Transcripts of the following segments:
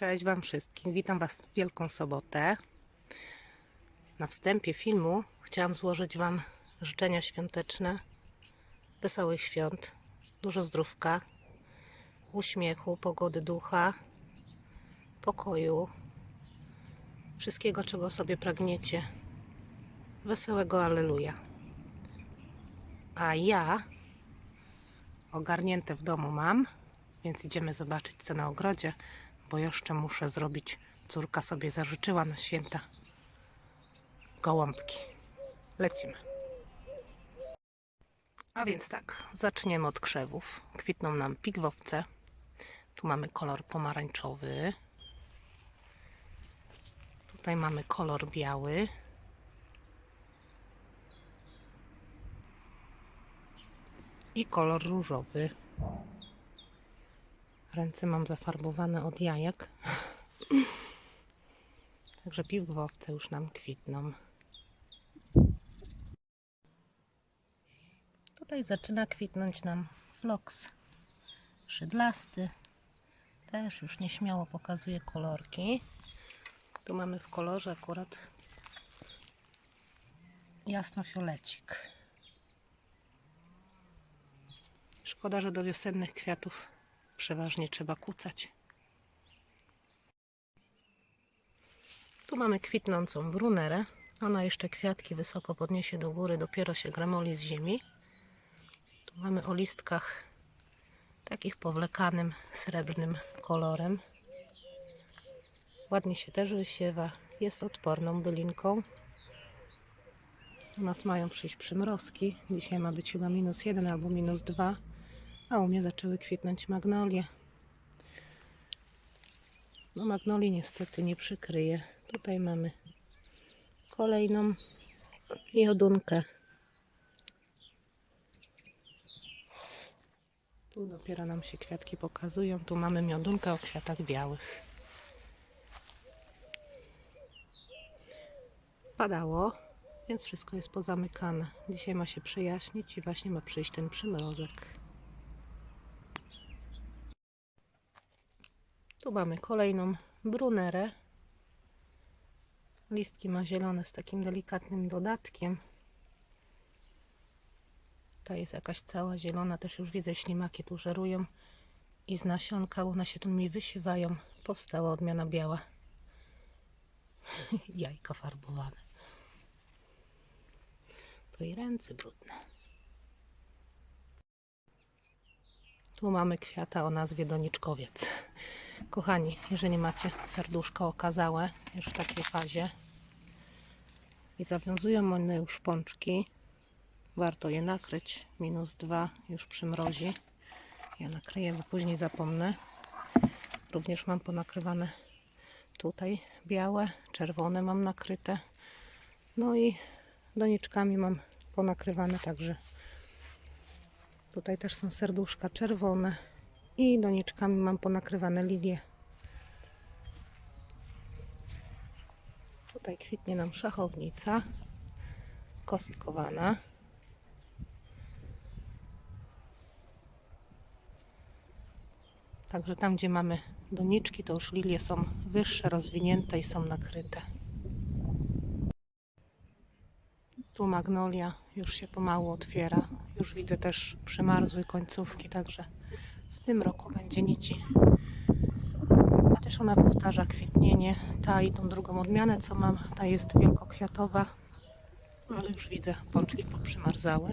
Cześć Wam wszystkim. Witam Was w Wielką Sobotę. Na wstępie filmu chciałam złożyć Wam życzenia świąteczne, wesołych świąt, dużo zdrówka, uśmiechu, pogody ducha, pokoju, wszystkiego, czego sobie pragniecie. Wesołego Alleluja. A ja ogarnięte w domu mam, więc idziemy zobaczyć co na ogrodzie, bo jeszcze muszę zrobić. Córka sobie zażyczyła na święta gołąbki. Lecimy. A więc tak, zaczniemy od krzewów. Kwitną nam pigwowce. Tu mamy kolor pomarańczowy. Tutaj mamy kolor biały. I kolor różowy. Ręce mam zafarbowane od jajek. Także piwowce już nam kwitną. Tutaj zaczyna kwitnąć nam floks szydlasty. Też już nieśmiało pokazuje kolorki. Tu mamy w kolorze akurat jasnofiolecik. Szkoda, że do wiosennych kwiatów przeważnie trzeba kucać. Tu mamy kwitnącą brunerę. Ona jeszcze kwiatki wysoko podniesie do góry, dopiero się gramoli z ziemi. Tu mamy o listkach takich powlekanym srebrnym kolorem. Ładnie się też wysiewa. Jest odporną bylinką. U nas mają przyjść przymrozki. Dzisiaj ma być chyba minus jeden albo minus dwa. A u mnie zaczęły kwitnąć magnolie. No magnolii niestety nie przykryje. Tutaj mamy kolejną jodunkę. Tu dopiero nam się kwiatki pokazują. Tu mamy miodunkę o kwiatach białych. Padało, więc wszystko jest pozamykane. Dzisiaj ma się przejaśnić i właśnie ma przyjść ten przymrozek. Tu mamy kolejną brunerę. Listki ma zielone z takim delikatnym dodatkiem. Ta jest jakaś cała zielona, też już widzę ślimaki tu żerują. I z nasionka one się tu mi wysiewają. Powstała odmiana biała. Jajka farbowane. To i ręce brudne. Tu mamy kwiata o nazwie doniczkowiec. Kochani, jeżeli macie serduszko okazałe, już w takiej fazie i zawiązują one już pączki, warto je nakryć. Minus dwa już przymrozi. Ja nakryję, bo później zapomnę. Również mam ponakrywane tutaj białe, czerwone mam nakryte. No i doniczkami mam ponakrywane także. Tutaj też są serduszka czerwone i doniczkami mam ponakrywane lilie. Tutaj kwitnie nam szachownica kostkowana. Także tam, gdzie mamy doniczki, to już lilie są wyższe, rozwinięte i są nakryte. Tu magnolia już się pomału otwiera. Już widzę też przymarzłe końcówki, także w tym roku będzie nici. A też ona powtarza kwitnienie. Ta i tą drugą odmianę, co mam, ta jest wielkokwiatowa, ale już widzę, pączki poprzymarzały.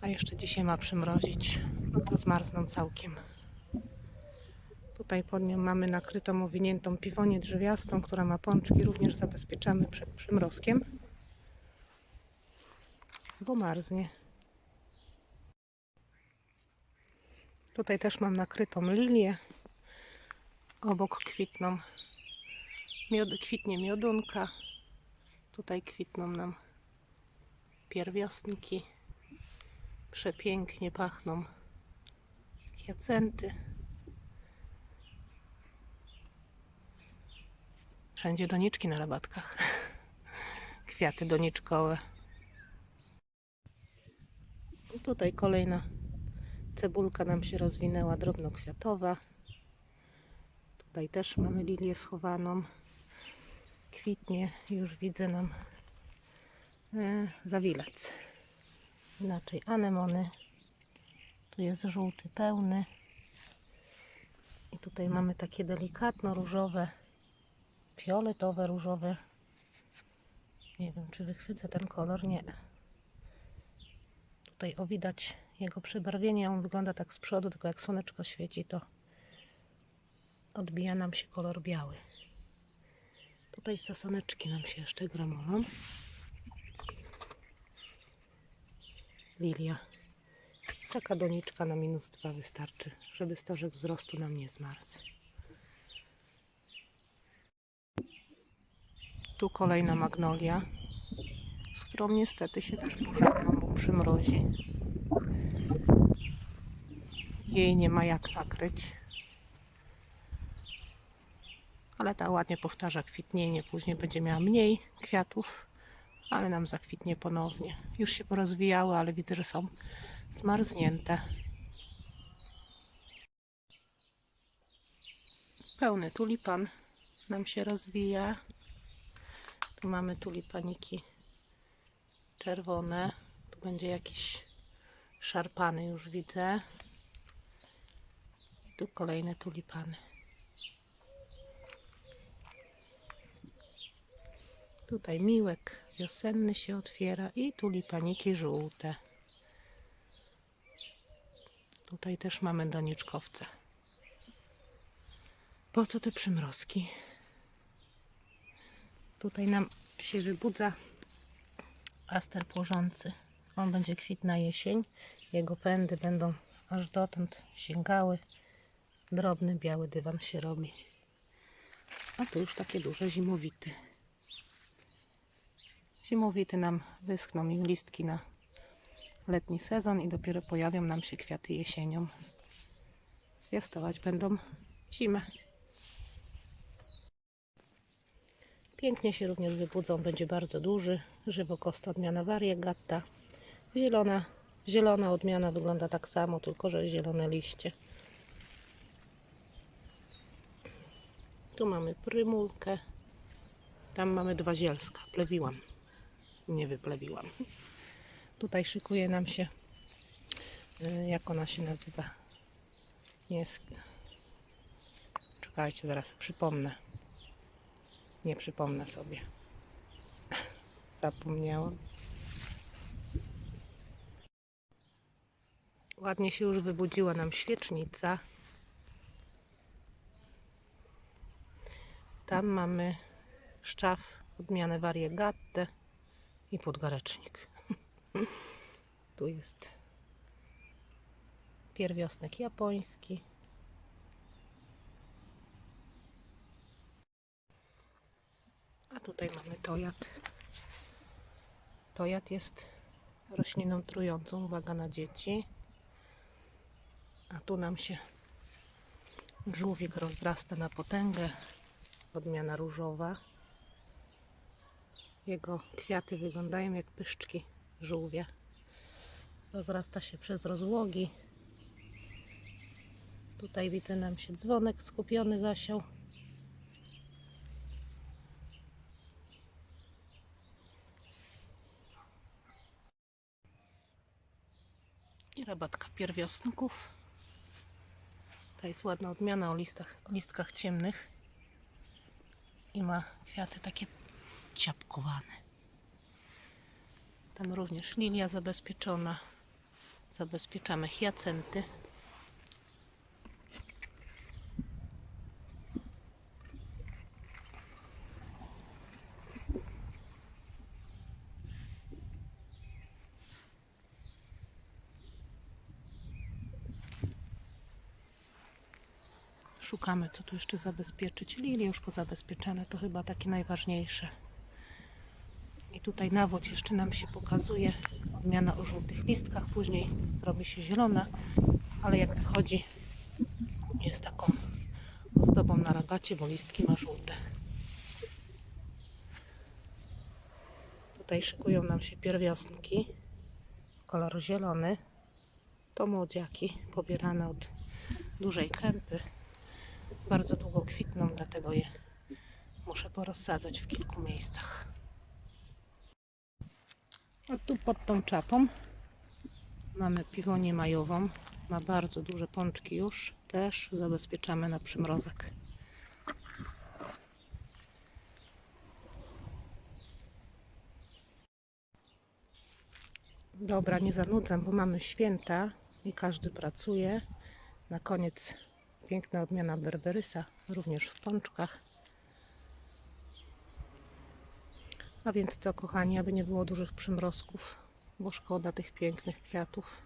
A jeszcze dzisiaj ma przymrozić. No to zmarzną całkiem. Tutaj pod nią mamy nakrytą, owiniętą piwonię drzewiastą, która ma pączki. Również zabezpieczamy przed przymrozkiem, bo marznie. Tutaj też mam nakrytą lilię. Obok kwitną miod, kwitnie miodunka. Tutaj kwitną nam pierwiostniki. Przepięknie pachną hiacenty. Wszędzie doniczki na rabatkach. Kwiaty doniczkowe. Tutaj kolejna cebulka nam się rozwinęła, drobnokwiatowa. Tu Tutaj też mamy lilię schowaną. Kwitnie, już widzę nam e, zawilec. Inaczej anemony. Tu jest żółty pełny. I tutaj mamy takie delikatno różowe, fioletowe, różowe. Nie wiem, czy wychwycę ten kolor. Nie. Tutaj o widać jego przebarwienie. On wygląda tak z przodu, tylko jak słoneczko świeci, to odbija nam się kolor biały. Tutaj sasoneczki nam się jeszcze gramolą. Lilia. Taka doniczka na minus dwa wystarczy, żeby stożek wzrostu nam nie zmarzł. Tu kolejna magnolia, z którą niestety się też pożegnam, bo przymrozi. Jej nie ma jak nakryć. Ale ta ładnie powtarza kwitnienie, później będzie miała mniej kwiatów, ale nam zakwitnie ponownie. Już się porozwijały, ale widzę, że są zmarznięte. Pełny tulipan nam się rozwija. Tu mamy tulipaniki czerwone. Tu będzie jakiś szarpany już widzę. Tu kolejne tulipany. Tutaj miłek wiosenny się otwiera i tulipaniki żółte. Tutaj też mamy doniczkowce. Po co te przymrozki? Tutaj nam się wybudza aster płożący. On będzie kwit na jesień. Jego pędy będą aż dotąd sięgały. Drobny biały dywan się robi. A tu już takie duże zimowity. Zimowity nam wyschną im listki na letni sezon i dopiero pojawią nam się kwiaty jesienią. Zwiastować będą zimę. Pięknie się również wybudzą, będzie bardzo duży. Żywokosta odmiana variegata. Zielona, zielona odmiana wygląda tak samo, tylko że zielone liście. Tu mamy prymulkę. Tam mamy dwa zielska. Plewiłam. Nie wyplewiłam. Tutaj szykuje nam się, y, jak ona się nazywa. Jest. Czekajcie, zaraz przypomnę. Nie przypomnę sobie. Zapomniałam. Ładnie się już wybudziła nam świecznica. Tam mamy szczaw odmianę variegatte i podgarecznik. Tu jest pierwiosnek japoński. A tutaj mamy tojat. Tojat jest rośliną trującą, uwaga na dzieci. A tu nam się żółwik rozrasta na potęgę, odmiana różowa. Jego kwiaty wyglądają jak pyszczki żółwia. Rozrasta się przez rozłogi. Tutaj widzę nam się dzwonek skupiony zasiał. I rabatka pierwiosnków. Ta jest ładna odmiana o, listach, o listkach ciemnych. I ma kwiaty takie ciapkowane. Tam również lilia zabezpieczona. Zabezpieczamy hiacenty. Szukamy, co tu jeszcze zabezpieczyć. Lilie już pozabezpieczane, to chyba takie najważniejsze. I tutaj nawód jeszcze nam się pokazuje. Odmiana o żółtych listkach, później zrobi się zielona, ale jak wychodzi, jest taką ozdobą na rabacie, bo listki ma żółte. Tutaj szykują nam się pierwiostnki. Kolor zielony. To młodziaki pobierane od dużej kępy. Bardzo długo kwitną, dlatego je muszę porozsadzać w kilku miejscach. A tu pod tą czapą mamy piwonię majową. Ma bardzo duże pączki już. Też zabezpieczamy na przymrozek. Dobra, nie zanudzę, bo mamy święta i każdy pracuje. Na koniec piękna odmiana berberysa, również w pączkach. A więc co, kochani, aby nie było dużych przymrozków, bo szkoda tych pięknych kwiatów.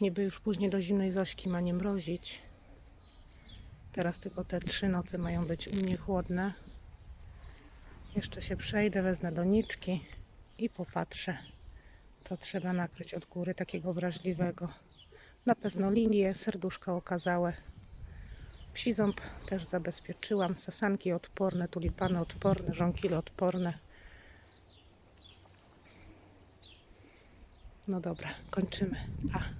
Niby już później do zimnej Zośki ma nie mrozić. Teraz tylko te trzy noce mają być u mnie chłodne. Jeszcze się przejdę, wezmę doniczki i popatrzę, co trzeba nakryć od góry takiego wrażliwego. Na pewno lilie, serduszka okazałe. Psi ząb też zabezpieczyłam. Sasanki odporne, tulipany odporne, żonkile odporne. No dobra, kończymy. Pa.